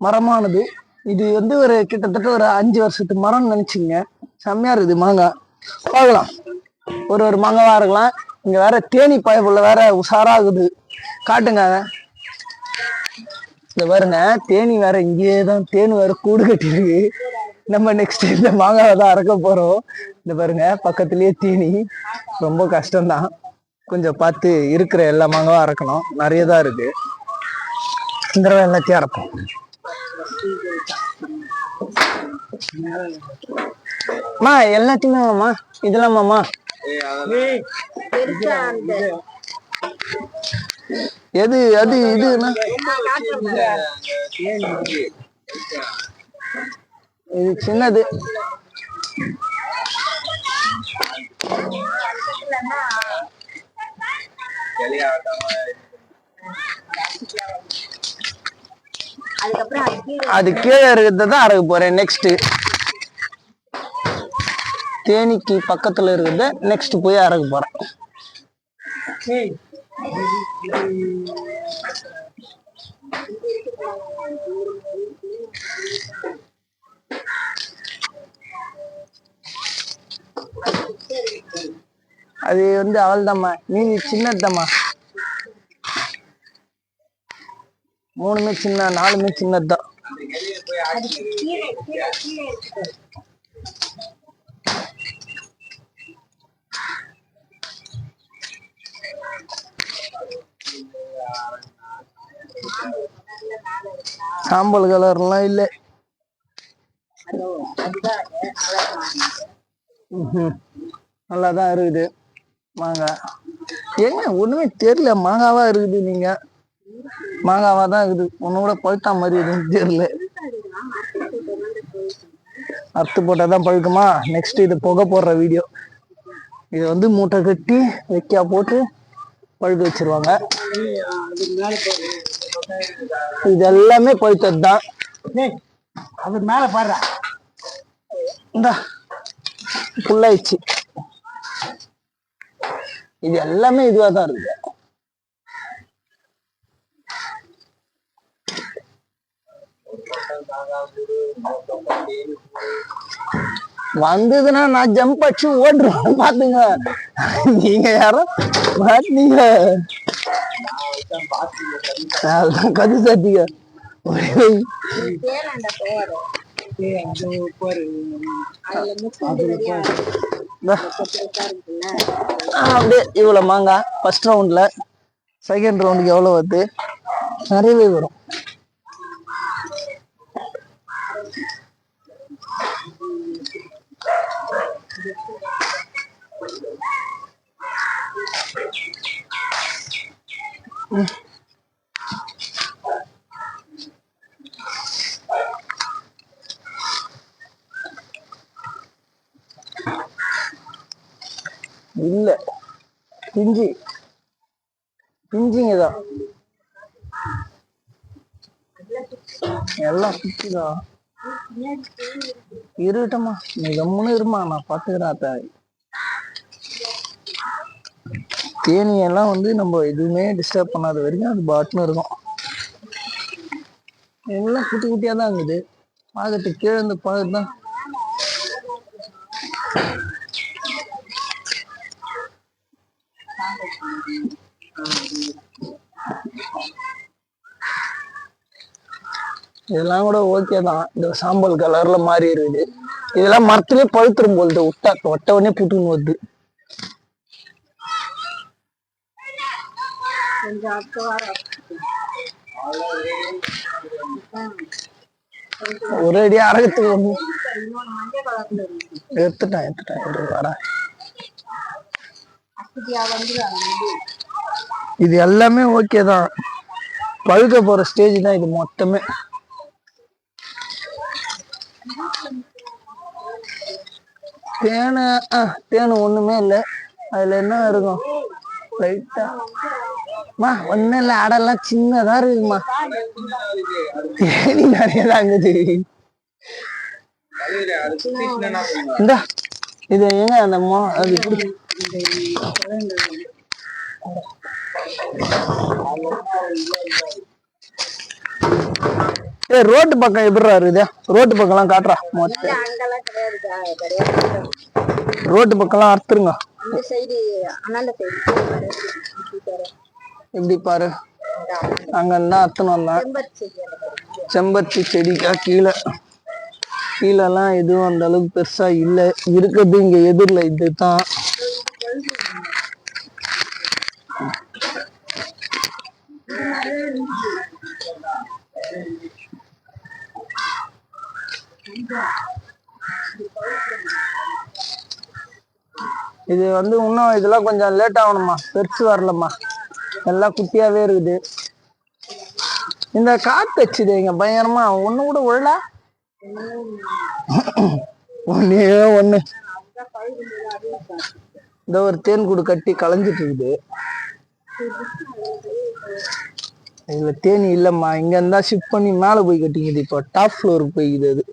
மரமானது. இது வந்து ஒரு கிட்டத்தட்ட ஒரு அஞ்சு வருஷத்து மரம்னு நினைச்சுங்க செம்மையா இருக்குது மாங்காய் பார்க்கலாம். ஒரு ஒரு மாங்காவா இருக்கலாம். இங்க வேற தேனி பயப்புள்ள வேற உஷாராகுது. காட்டுங்க. அதை. இந்த பாருங்க. தேனி வேற இங்கேயே தான் தேன் வேற கூடு கட்டிருக்கு நம்ம நெக்ஸ்ட் இந்த மாங்காவை தான் அறக்க போறோம். இந்த பாருங்க. பக்கத்துலயே தேனி. ரொம்ப கஷ்டம்தான். கொஞ்சம் பார்த்து இருக்கிற எல்லா மாங்காவும் அறக்கணும். நிறைய தான் இருக்கு. இந்த எல்லாத்தையும் அறப்போம். அம்மா எல்லாத்தையுமே வாம்மா இதெல்லாம் மாமா எது அது இதுன்னா இது சின்னது. அதுக்கப்புறம் அது கீழே அது கீழே இருக்கிறத தான் அறக்க போறேன். நெக்ஸ்ட் தேனிக்கு பக்கத்துல இருக்கிறத. நெக்ஸ்ட் போய் அறக்க போறேன். அது வந்து அவள்தாம்மா. நீ சின்னதுதாம்மா. மூணுமே சின்ன நாலுமே சின்னதுதான் சாம்பல் கலர்லாம் இல்லை. நல்லா தான் இருக்குது. மாங்காய். எங்க ஒண்ணுமே தெரியல. மாங்காவா இருக்குது நீங்க? மாங்காவா தான் இருக்குது. ஒண்ணு கூட பழுத்தா மாதிரி எதுவும் தெரியல. அறுத்து போட்டா தான் பழுக்குமா? நெக்ஸ்ட் இது புகை போடுற வீடியோ இது வந்து மூட்டை கட்டி வெக்கியா போட்டு பழுக்க வச்சிருவாங்க. இது எல்லாமே பழுத்தது தான். அது மேல பாடுற இந்த ஃபுல்லாயிடுச்சு இது எல்லாமே இதுவாக தான் இருக்கு. வந்ததுன்னா நான் ஜம்ப் அடிச்சு ஓடுறேன். பாத்துங்க. நீங்க யாரும் மாட்டீங்க கது சாத்திங்க. அப்படியே இவ்வளவு மாங்காய் ஃபர்ஸ்ட் ரவுண்ட்ல செகண்ட் ரவுண்டுக்கு எவ்வளவு வருது? நிறையவே வரும். இல்ல. பிஞ்சி. பிஞ்சிங்க தான் எல்லாம் பிச்சுதான் இருட்டமா நீ கம்முன்னு இருமா நான் பாத்துக்கிறேன் தாய் தேனியெல்லாம் வந்து நம்ம எதுவுமே டிஸ்டர்ப் பண்ணாத வரைக்கும் அது பாட்டுன்னு இருக்கும். எல்லாம் குட்டி குட்டியாக தான் இருக்குது. பார்க்கறதுக்கு கீழே இருந்து பார்க்கறது தான். இதெல்லாம் கூட ஓகே தான். இந்த சாம்பல் கலர்ல மாறி இருக்குது. இதெல்லாம் மரத்துலயே பழுத்துரும் போகுது விட்டா ஒட்ட உடனே புட்டுன்னு வருது. கொஞ்சம் அடுத்த வாரம் ஒரு அடியா அறகத்துக்கு ஒண்ணு. எடுத்துட்டேன் எடுத்துட்டேன். அப்படியா வந்துடுவாங்க இது எல்லாமே ஓகே தான். பழுக்க போற ஸ்டேஜ் தான் இது மொத்தமே. தேனை தேனு ஒண்ணுமே இல்லை. அதுல என்ன இருக்கும்? லைட்டா மா ஒண்ணும் இல்லை அடெல்லாம் சின்னதா இருக்குமா? தேனி நிறைய இருக்குது இந்தா இது எங்க அந்த மோ அது. ஏய் ரோட்டு பக்கம் எப்படிடா இருக்குது? ரோட்டு பக்கம்லாம் காட்டுறா மொத்த ரோட்டு பக்கம்லாம் அறுத்துருங்க. எப்படி பாரு? அங்க என்ன அர்த்தம் வந்தேன். செம்பருத்தி செடிக்கா கீழே. கீழெல்லாம் எதுவும் அந்த அளவுக்கு பெருசா இல்ல. இருக்கிறது இங்க எதிரில் இதுதான். இது வந்து இன்னும் இதெல்லாம் கொஞ்சம் லேட் ஆகணுமா பெருசு வரலம்மா. நல்லா குட்டியாவே இருக்குது. இந்த காத்து வச்சுது இங்க பயங்கரமா. ஒண்ணு கூட உள்ள ஒன்னே ஒண்ணு. இந்த ஒரு தேன் கூடு கட்டி களைஞ்சிட்டு இருக்குது இதுல தேனி இல்லம்மா. இங்க இருந்தா ஷிஃப்ட் பண்ணி மேல போய் கட்டிங்குது இப்போ டாப் ஃப்ளோருக்கு போய்க்குது அது.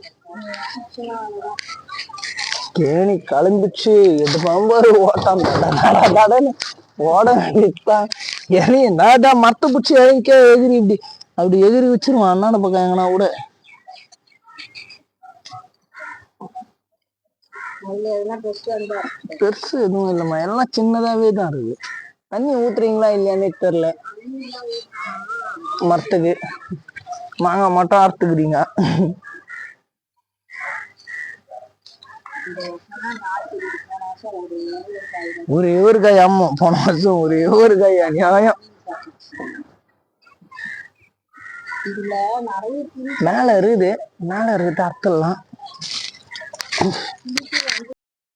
தேனி கலந்துச்சு எது பாம்பாரு ஓட்டம். ஓட வேண்டியதுதான். ஏனி என்னடா மரத்தை பிடிச்சி இறங்கிக்க எகிரி இப்படி அப்படி எகிரி வச்சிருவான் அண்ணாட பக்கம் எங்கன்னா கூட. பெருசு எதுவும் இல்லைம்மா. எல்லாம் சின்னதாவே தான் இருக்கு தண்ணி ஊத்துறீங்களா இல்லையானே தெரியல. மரத்துக்கு. மாங்காய் மட்டும் அறுத்துக்கிறீங்க. ஒரே ஒரு காய் ஆமா போன வருஷம் ஒரே ஒரு காய் அநியாயம். மேல இருக்குது. மேல இருக்குது அறுத்துடலாம்